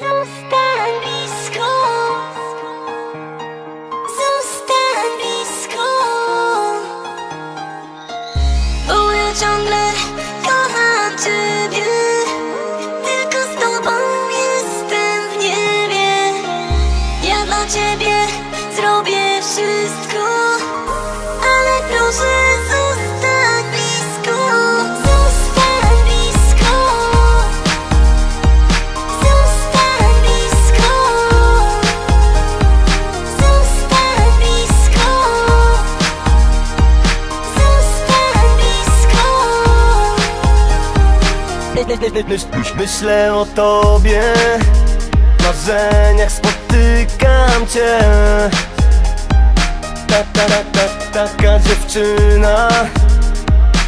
Zostań blisko Zostań blisko Bo ja ciągle kocham Ciebie. Tylko z Tobą jestem w niebie. Ja dla Ciebie zrobię wszystko. Ale proszę myślę o tobie W marzeniach spotykam cię. Ta, ta, ta, ta, Taka dziewczyna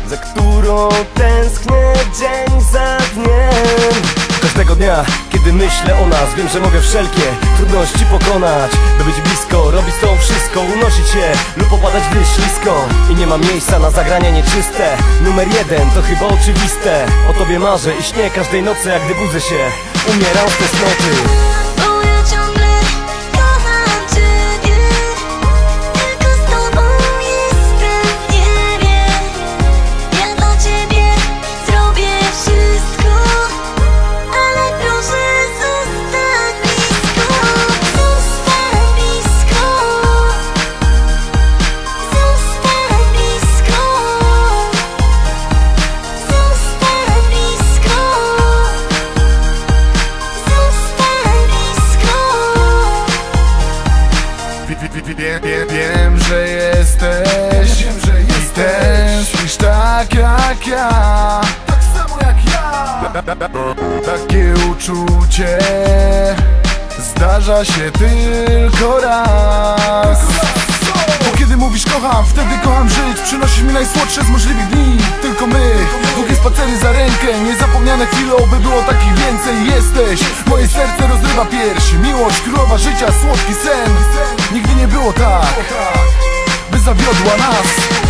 Za którą tęsknię dzień za dniem. Każdego dnia, kiedy myślę o nas Wiem, że mogę wszelkie trudności pokonać. By być blisko, robić tą wszystko Unosić się lub opadać w ślisko I nie ma miejsca na zagrania nieczyste. Numer jeden to chyba oczywiste. O tobie marzę i śnię każdej nocy Jak gdy budzę się, umieram z tęsknoty Wie- wie- wie- wie- wie- Wiem, że jesteś. Wiem, że jesteś. Tęsknisz tak jak ja. Tak samo jak ja. Takie uczucie Zdarza się tylko raz. Bo kiedy mówisz kocham, wtedy kocham żyć. Przynosisz mi najsłodsze z możliwych dni. Tylko my, długie spacery za rękę. Niezapomniane chwile, oby było takich więcej. Jesteś, moje serce rozrywa piersi Miłość, królowa życia, słodki sen. Nigdy nie było tak By zawiodła nas